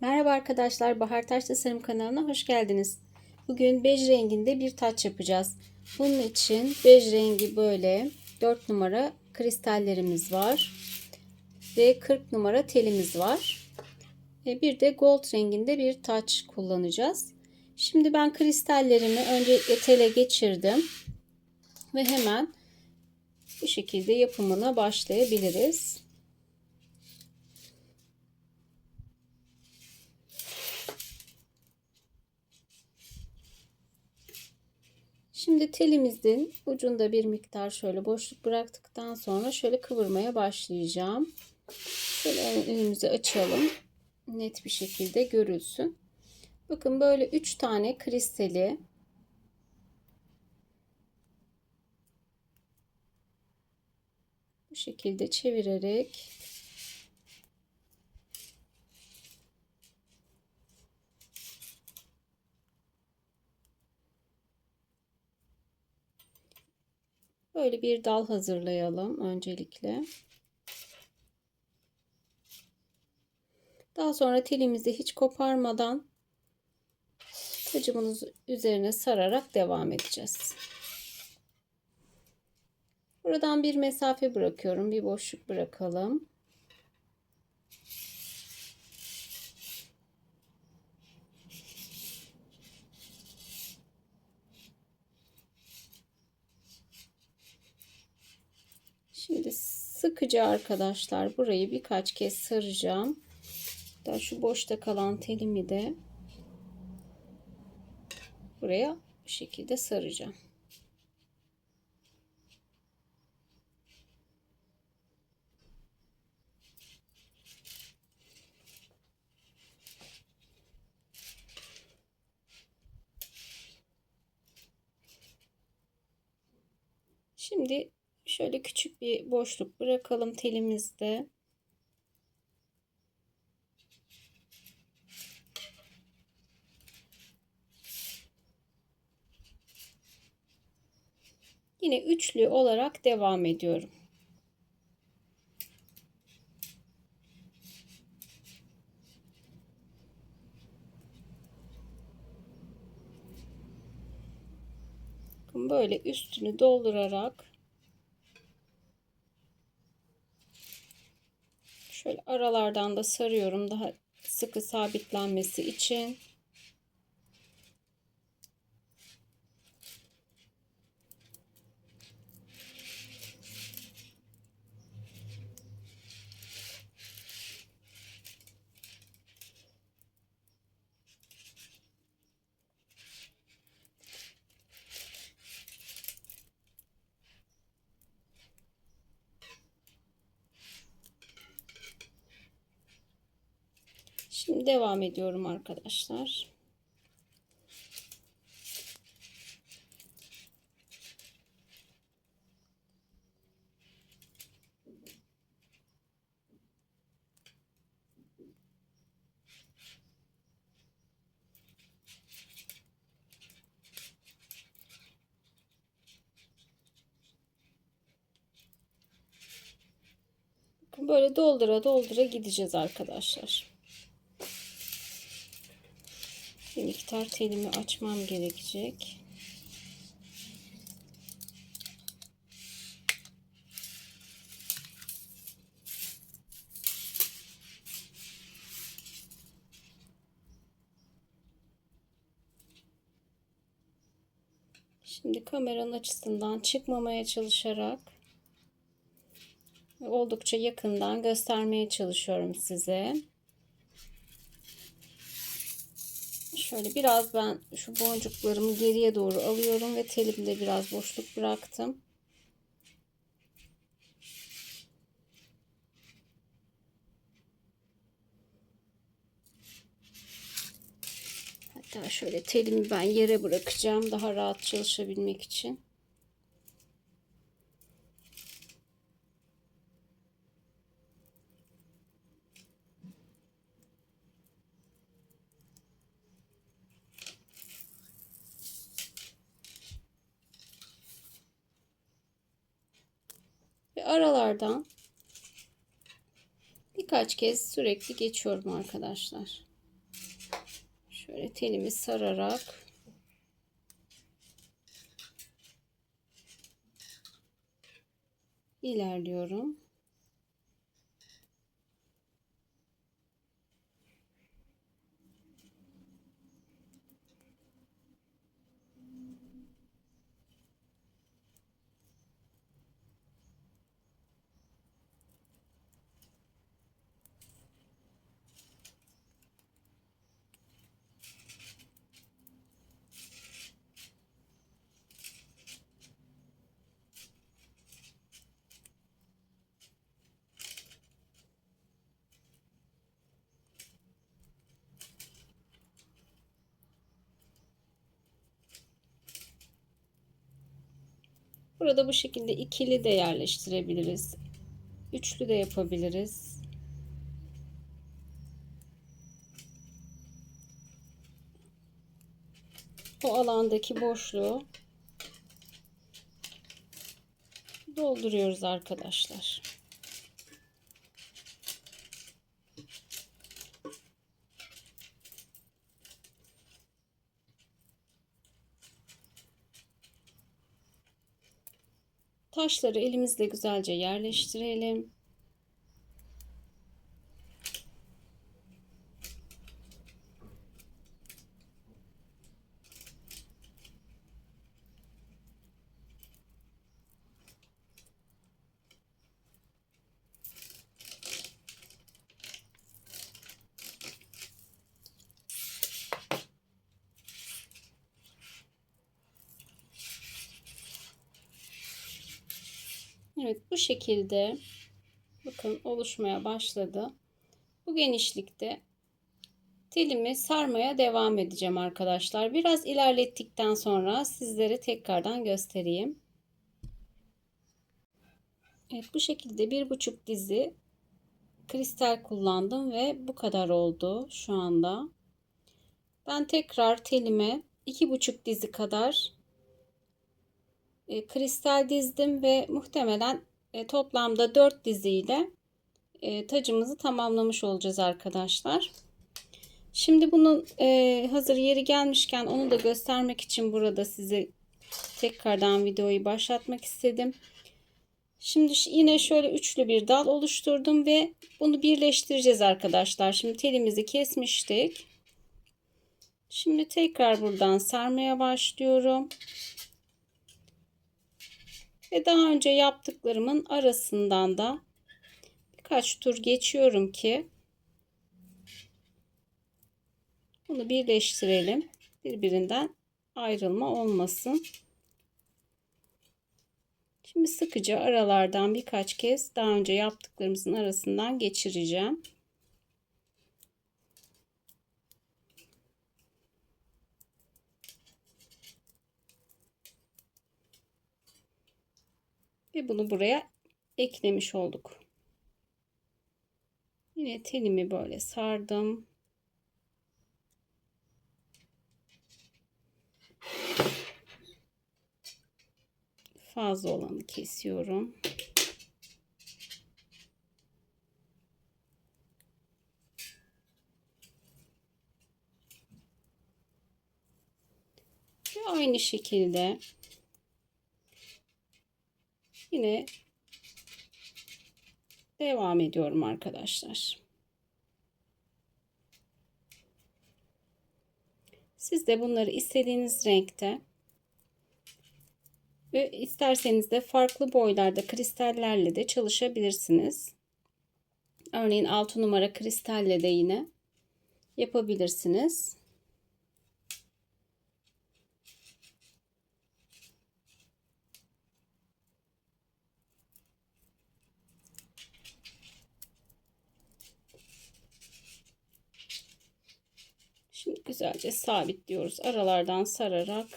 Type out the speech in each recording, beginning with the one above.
Merhaba arkadaşlar, Bahar Taş Tasarım kanalına hoş geldiniz. Bugün bej renginde bir taç yapacağız. Bunun için bej rengi böyle 4 numara kristallerimiz var. Ve 40 numara telimiz var. Ve bir de gold renginde bir taç kullanacağız. Şimdi ben kristallerimi önce tele geçirdim. Ve hemen bu şekilde yapımına başlayabiliriz. Şimdi telimizin ucunda bir miktar şöyle boşluk bıraktıktan sonra şöyle kıvırmaya başlayacağım. Şöyle önümüzü açalım. Net bir şekilde görülsün. Bakın böyle 3 tane kristali bu şekilde çevirerek Böyle bir dal hazırlayalım öncelikle. Daha sonra telimizi hiç koparmadan tacımın üzerine sararak devam edeceğiz. Buradan bir mesafe bırakıyorum. Bir boşluk bırakalım. Şimdi sıkıca arkadaşlar burayı birkaç kez saracağım. Daha şu boşta kalan telimi de buraya bu şekilde saracağım. Şimdi Şöyle küçük bir boşluk bırakalım telimizde. Yine üçlü olarak devam ediyorum. Böyle üstünü doldurarak Şöyle aralardan da sarıyorum daha sıkı sabitlenmesi için. Şimdi devam ediyorum arkadaşlar. Böyle doldura doldura gideceğiz arkadaşlar. Bir miktar telimi açmam gerekecek. Şimdi kameranın açısından çıkmamaya çalışarak oldukça yakından göstermeye çalışıyorum size. Şöyle biraz ben şu boncuklarımı geriye doğru alıyorum ve telimde biraz boşluk bıraktım. Hatta şöyle telimi ben yere bırakacağım daha rahat çalışabilmek için. Aralardan birkaç kez sürekli geçiyorum arkadaşlar. Şöyle telimi sararak ilerliyorum. Burada bu şekilde ikili de yerleştirebiliriz. Üçlü de yapabiliriz. O alandaki boşluğu dolduruyoruz arkadaşlar. Taşları elimizle güzelce yerleştirelim. Evet bu şekilde bakın oluşmaya başladı. Bu genişlikte telimi sarmaya devam edeceğim arkadaşlar. Biraz ilerlettikten sonra sizlere tekrardan göstereyim. Evet bu şekilde bir buçuk dizi kristal kullandım ve bu kadar oldu şu anda. Ben tekrar telime iki buçuk dizi kadar e, kristal dizdim ve muhtemelen e, toplamda 4 diziyle e, tacımızı tamamlamış olacağız arkadaşlar. Şimdi bunun hazır yeri gelmişken onu da göstermek için burada size tekrardan videoyu başlatmak istedim. Şimdi yine şöyle üçlü bir dal oluşturdum ve bunu birleştireceğiz arkadaşlar. Şimdi telimizi kesmiştik. Şimdi tekrar buradan sarmaya başlıyorum. Ve daha önce yaptıklarımın arasından da birkaç tur geçiyorum ki bunu birleştirelim. Birbirinden ayrılma olmasın. Şimdi sıkıca aralardan birkaç kez daha önce yaptıklarımızın arasından geçireceğim. Ve bunu buraya eklemiş olduk. Yine telimi böyle sardım. Fazla olanı kesiyorum. Ve aynı şekilde Yine devam ediyorum arkadaşlar. Siz de bunları istediğiniz renkte ve isterseniz de farklı boylarda kristallerle de çalışabilirsiniz. Örneğin 6 numara kristalle de yine yapabilirsiniz. Şimdi güzelce sabitliyoruz. Aralardan sararak.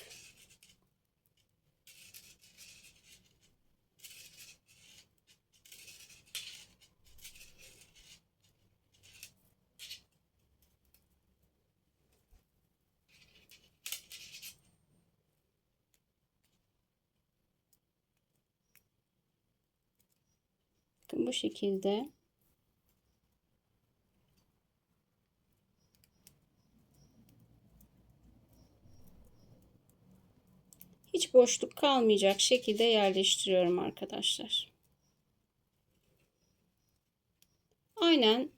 Bu şekilde hiç boşluk kalmayacak şekilde yerleştiriyorum arkadaşlar. Aynen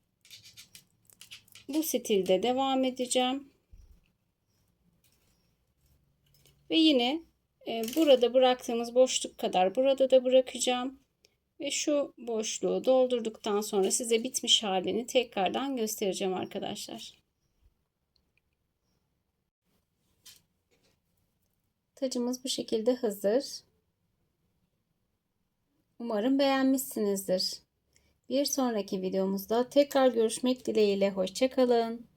bu stilde devam edeceğim. Ve yine e, burada bıraktığımız boşluk kadar burada da bırakacağım. Ve şu boşluğu doldurduktan sonra size bitmiş halini tekrardan göstereceğim arkadaşlar. Tacımız bu şekilde hazır. Umarım beğenmişsinizdir. Bir sonraki videomuzda tekrar görüşmek dileğiyle. Hoşçakalın.